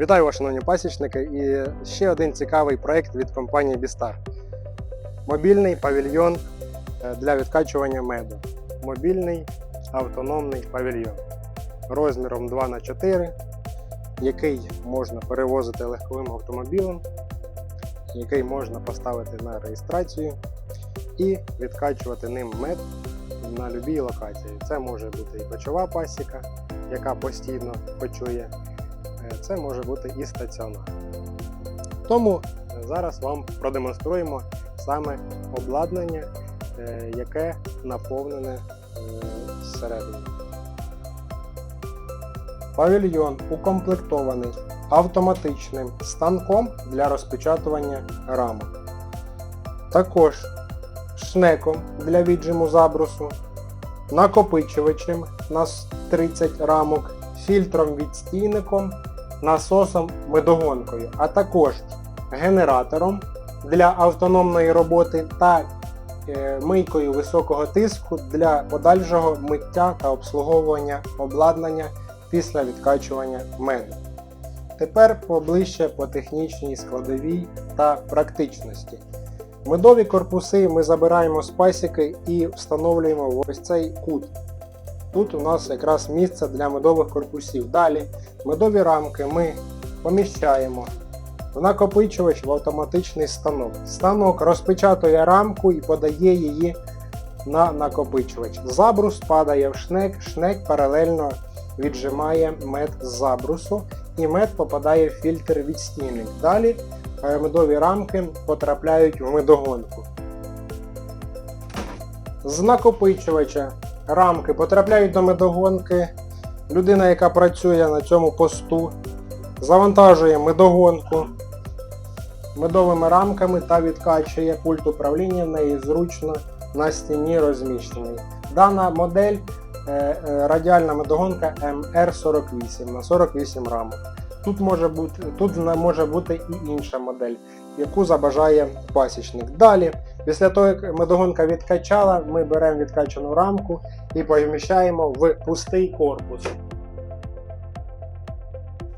Вітаю вас, шановні пасічники, і ще один цікавий проект від компанії Бістар. Мобільний павільйон е, для відкачування меду. Мобільний автономний павільйон розміром 2х4, який можна перевозити легковим автомобілем, який можна поставити на реєстрацію і відкачувати ним мед на будь-якій локації. Це може бути і бочова пасіка, яка постійно почує це може бути і стаціонар. Тому е, зараз вам продемонструємо саме обладнання, е, яке наповнене е, зсередини. Павільйон укомплектований автоматичним станком для розпечатування рамок. Також шнеком для віджиму забрусу, накопичувачем на 30 рамок, фільтром відстійником, насосом медогонкою, а також генератором для автономної роботи та е, мийкою високого тиску для подальшого миття та обслуговування обладнання після відкачування меду. Тепер поближче по технічній складовій та практичності. Медові корпуси ми забираємо з пасіки і встановлюємо в ось цей кут. Тут у нас якраз місце для медових корпусів. Далі медові рамки ми поміщаємо в накопичувач в автоматичний станок. Станок розпечатує рамку і подає її на накопичувач. Забрус падає в шнек, шнек паралельно віджимає мед з забрусу і мед попадає в фільтр відстійник. Далі е, медові рамки потрапляють в медогонку. З накопичувача рамки потрапляють до медогонки. Людина, яка працює на цьому посту, завантажує медогонку медовими рамками та відкачує пульт управління в неї зручно на стіні розміщений. Дана модель е, е, радіальна медогонка MR48 на 48 рамок. Тут може бути, тут може бути і інша модель, яку забажає пасічник. Далі, після того, як медогонка відкачала, ми беремо відкачану рамку і поміщаємо в пустий корпус.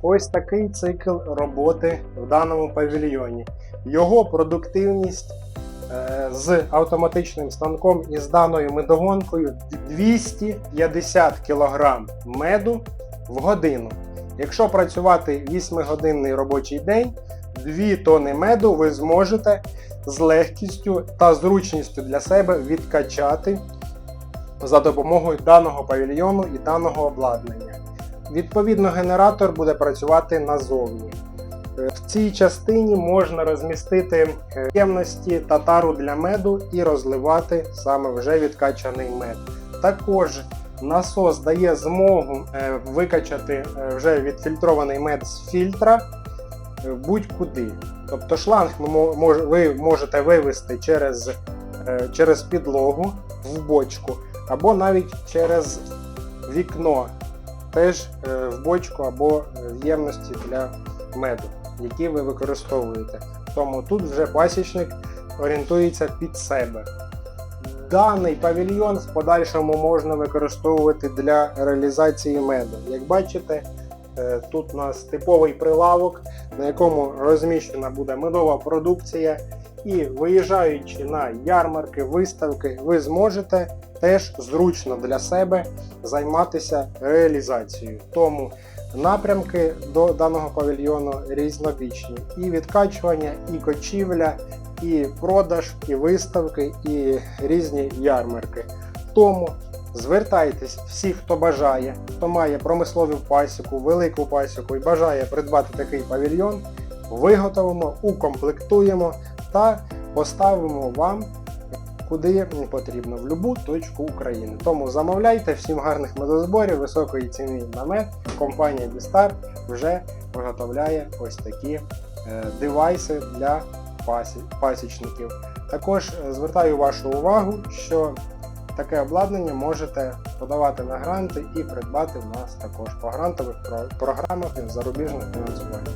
Ось такий цикл роботи в даному павільйоні. Його продуктивність е, з автоматичним станком і з даною медогонкою 250 кг меду в годину. Якщо працювати 8-годинний робочий день, 2 тони меду ви зможете з легкістю та зручністю для себе відкачати за допомогою даного павільйону і даного обладнання. Відповідно, генератор буде працювати назовні. Е, В цій частині можна розмістити е, ємності татару для меду і розливати саме вже відкачаний мед. Також насос дає змогу е, викачати е, вже відфільтрований мед з фільтра е, будь-куди. Тобто шланг ви мо- мож- ви можете вивести через, через підлогу в бочку, або навіть через вікно, теж в бочку або в ємності для меду, які ви використовуєте. Тому тут вже пасічник орієнтується під себе. Даний павільйон в подальшому можна використовувати для реалізації меду. Як бачите, е, тут у нас типовий прилавок, на якому розміщена буде медова продукція. І виїжджаючи на ярмарки, виставки, ви зможете теж зручно для себе займатися реалізацією. Тому напрямки до даного павільйону різнобічні: і відкачування, і кочівля, і продаж, і виставки, і різні ярмарки. Тому звертайтесь всі, хто бажає, хто має промислову пасіку, велику пасіку і бажає придбати такий павільйон, виготовимо, укомплектуємо та поставимо вам куди потрібно, в будь-яку точку України. Тому замовляйте всім гарних медозборів, високої ціни на мед. Компанія Бістар вже виготовляє ось такі е, девайси для пасі, пасічників. Також е, звертаю вашу увагу, що таке обладнання можете подавати на гранти і придбати в нас також по грантових про- програмах зарубіжних фінансувань.